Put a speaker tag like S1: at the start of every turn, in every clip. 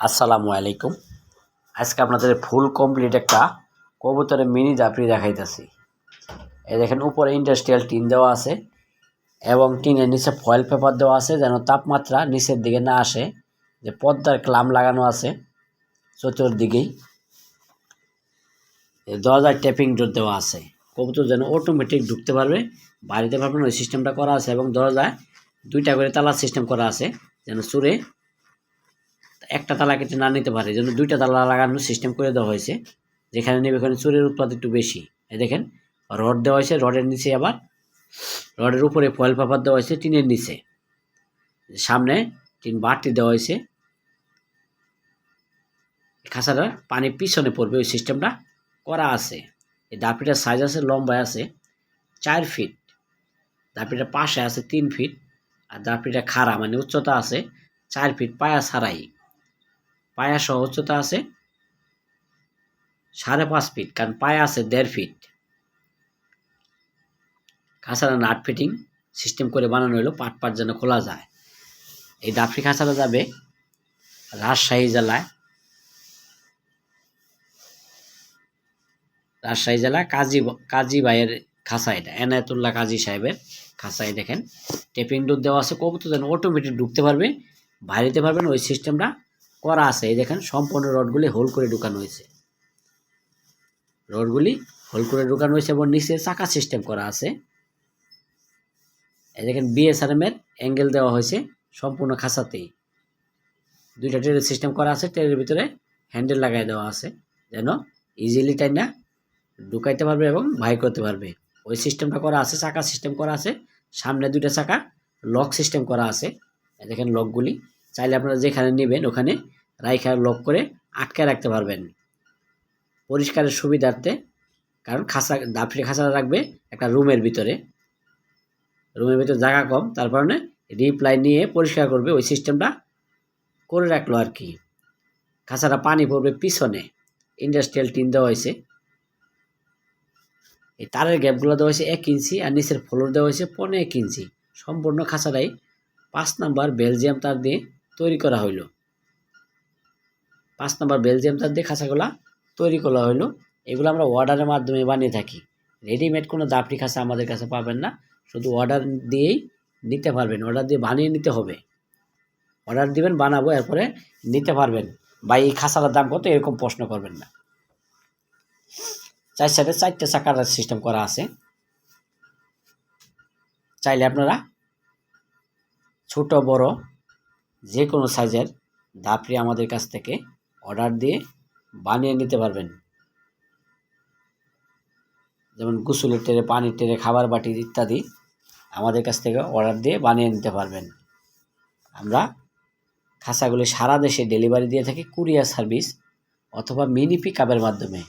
S1: আসসালামু আলাইকুম। আজকে আপনাদের ফুল কমপ্লিট একটা কবুতরের মিনি জাপড়ি দেখাইতেছি। এই দেখেন, উপরে ইন্ডাস্ট্রিয়াল টিন দেওয়া আছে এবং টিনের নিচে ফয়েল পেপার দেওয়া আছে যেন তাপমাত্রা নিচের দিকে না আসে, যে পর্দার ক্লাম লাগানো আছে চতুর্দিকেই। দরজায় ট্যাপিং ডোর দেওয়া আছে। কবুতর যেন অটোমেটিক ঢুকতে পারবে, বাড়িতে পারবেন ওই সিস্টেমটা করা আছে এবং দরজায় দুইটা করে তালার সিস্টেম করা আছে যেন চুরে একটা তালা কেটে না নিতে পারে। জন্য দুইটা তালা লাগানোর সিস্টেম করে দেওয়া হয়েছে। যেখানে নেবে ওখানে চুরের উৎপাদ একটু বেশি। এই দেখেন, রড দেওয়া হয়েছে, রডের নিচে আবার রডের উপরে ফয়েল পেপার দেওয়া হয়েছে, টিনের নিচে। সামনে টিন বাড়তি দেওয়া হয়েছে। খাঁচাটা পানি পিছনে পড়বে, ওই সিস্টেমটা করা আছে। এই ডাপিটার সাইজ আছে, লম্বায় আছে চার ফিট দাপিটা পাশে আছে তিন ফিট আর দাপিটা খাড়া মানে উচ্চতা আছে চার ফিট পায়া ছাড়াই। পায়া সহ উচ্চতা আছে সাড়ে পাঁচ ফিট কারণ পায়া আছে দেড় ফিট খাঁচাটা নাট ফিটিং সিস্টেম করে বানানো হলো, পাট পাট যেন খোলা যায়। এই ডাফি খাঁচাটা যাবে রাজশাহী জেলায়। রাজশাহী জেলা কাজী কাজী ভাইয়ের খাঁচা এটা, এনায়তুল্লাহ কাজী সাহেবের খাঁচায় দেখেন। টেপিং ডুব দেওয়া আছে, কবুতর যেন অটোমেটিক ঢুকতে পারবে, বাইরেতে পারবেন ওই সিস্টেমটা করা আছে, এই দেখেন সম্পূর্ণ রডগুলি হোল করে ঢুকানো হয়েছে। রডগুলি হোল করে ঢুকানো হয়েছে এবং নিচে চাকা সিস্টেম করা আছে। এই দেখেন বিএসআরএম এর অ্যাঙ্গেল দেওয়া হয়েছে সম্পূর্ণ খাঁচাতেই। দুইটা ট্রেনের সিস্টেম করা আছে ট্রেনের ভিতরে হ্যান্ডেল লাগাই দেওয়া আছে, যেন ইজিলি টাইম না ঢুকাইতে পারবে এবং ভাই করতে পারবে। ওই সিস্টেমটা করা আছে, চাকা সিস্টেম করা আছে, সামনে দুইটা চাকা লক সিস্টেম করা আছে। দেখেন লকগুলি চাইলে আপনারা যেখানে নেবেন ওখানে রাইখা লক করে আটকে রাখতে পারবেন। পরিষ্কারের সুবিধার্থে, কারণ খাঁচা দাফড়ি খাঁচা রাখবে একটা রুমের ভিতরে। রুমের ভিতরে জায়গা কম, তার কারণে রিপ্লাই নিয়ে পরিষ্কার করবে, ওই সিস্টেমটা করে রাখল আর কি। খাঁচাটা পানি পড়বে পিছনে ইন্ডাস্ট্রিয়াল টিন দেওয়া হয়েছে। এই তারের গ্যাপগুলো দেওয়া হয়েছে এক ইঞ্চি আর নিচের ফ্লোর দেওয়া হয়েছে পনেরো এক ইঞ্চি। সম্পূর্ণ খাঁচাটাই পাঁচ নাম্বার বেলজিয়াম তার দিয়ে তৈরি করা হইল। পাঁচ নাম্বার বেলজিয়াম তার দিয়ে খাঁচাগুলা তৈরি করা হইল। এগুলো আমরা অর্ডারের মাধ্যমে বানিয়ে থাকি। রেডিমেড কোনো দাপড়ি খাঁচা আমাদের কাছে পাবেন না। শুধু অর্ডার দিয়েই নিতে পারবেন। অর্ডার দিয়ে বানিয়ে নিতে হবে। অর্ডার দিবেন, বানাবো, এরপরে নিতে পারবেন। বা এই খাঁচাটার দাম কত? এরকম প্রশ্ন করবেন না। চার সাথে চারটে চাকার সিস্টেম করা আছে। চাইলে আপনারা ছোট, বড় যে কোনো সাইজের দাপড়ি আমাদের কাছ থেকে অর্ডার দিয়ে বানিয়ে নিতে পারবেন। যেমন গোসলের টেরে পানির টেরে খাবার বাটি ইত্যাদি আমাদের কাছ থেকে অর্ডার দিয়ে বানিয়ে নিতে পারবেন। আমরা খাঁচাগুলি সারা দেশে ডেলিভারি দিয়ে থাকি কুরিয়ার সার্ভিস অথবা মিনি পিক আপের মাধ্যমে,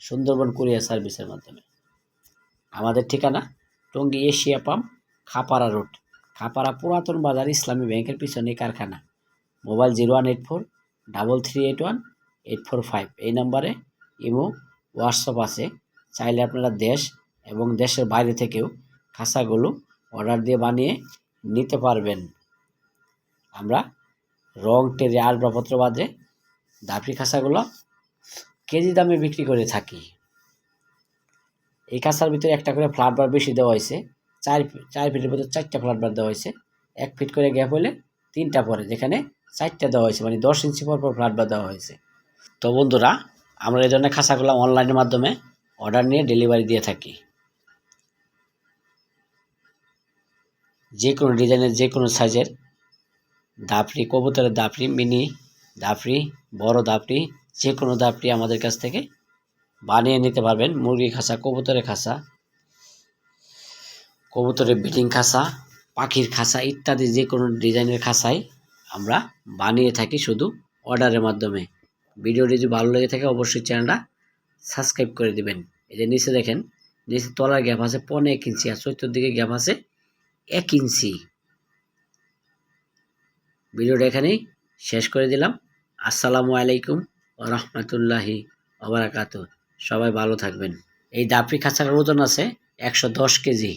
S1: সুন্দরবন কুরিয়ার সার্ভিসের মাধ্যমে। আমাদের ঠিকানা Tongi Asia pump, Khapara road. Khapara পুরাতন বাজার ইসলামী ব্যাংকের পিছনে কারখানা। Mobile zero one eight four, double three eight one, eight four five. এই নম্বরে ইমো, হোয়াটসঅ্যাপ আছে। চাইলে আপনারা দেশ এবং দেশের বাইরে থেকেও খাসাগুলো অর্ডার দিয়ে বানিয়ে নিতে পারবেন। আমরা রং, টেরে আসবাবপত্র বাদে দাপড়ি খাসাগুলো কেজি দামে বিক্রি করে থাকি। এই কাঁচার ভিতরে একটা করে ফ্ল্যাট বার বেশি দেওয়া হয়েছে। চার চার ফিটের ভিতরে চারটা ফ্ল্যাট বার দেওয়া হয়েছে। এক ফিট করে গ্যাপ হলে তিনটা পরে, যেখানে চারটা দেওয়া হয়েছে মানে দশ ইঞ্চি পর পর ফ্ল্যাট বার দেওয়া হয়েছে। তো বন্ধুরা, আমরা এই ধরনের খাঁচাগুলো অনলাইনের মাধ্যমে অর্ডার নিয়ে ডেলিভারি দিয়ে থাকি। যে কোনো ডিজাইনের যে কোনো সাইজের দাপড়ি, কবুতরের দাপড়ি, মিনি দাপড়ি, বড় দাপড়ি যে কোনো দাপড়ি আমাদের কাছ থেকে বানিয়ে নিতে পারবেন। মুরগি খাঁচা কবুতরের খাঁচা কবুতরের বিটিং খাঁচা পাখির খাঁচা ইত্যাদি যে কোনো ডিজাইনের খাঁচাই আমরা বানিয়ে থাকি শুধু অর্ডারের মাধ্যমে। ভিডিওটি যদি ভালো লেগে থাকে অবশ্যই চ্যানেলটা সাবস্ক্রাইব করে দিবেন। এই যে নিচে দেখেন, নিচে তলার গ্যাপ আছে পনেরো এক ইঞ্চি আর চতুর্দিকে গ্যাপ আছে এক ইঞ্চি। ভিডিওটা এখানেই শেষ করে দিলাম। আসসালামু আলাইকুম রহমতুল্লাহি ওবরাকাত সবাই ভালো থাকবেন। এই দাপড়ি খাঁচার ওজন আছে একশো দশ কেজি।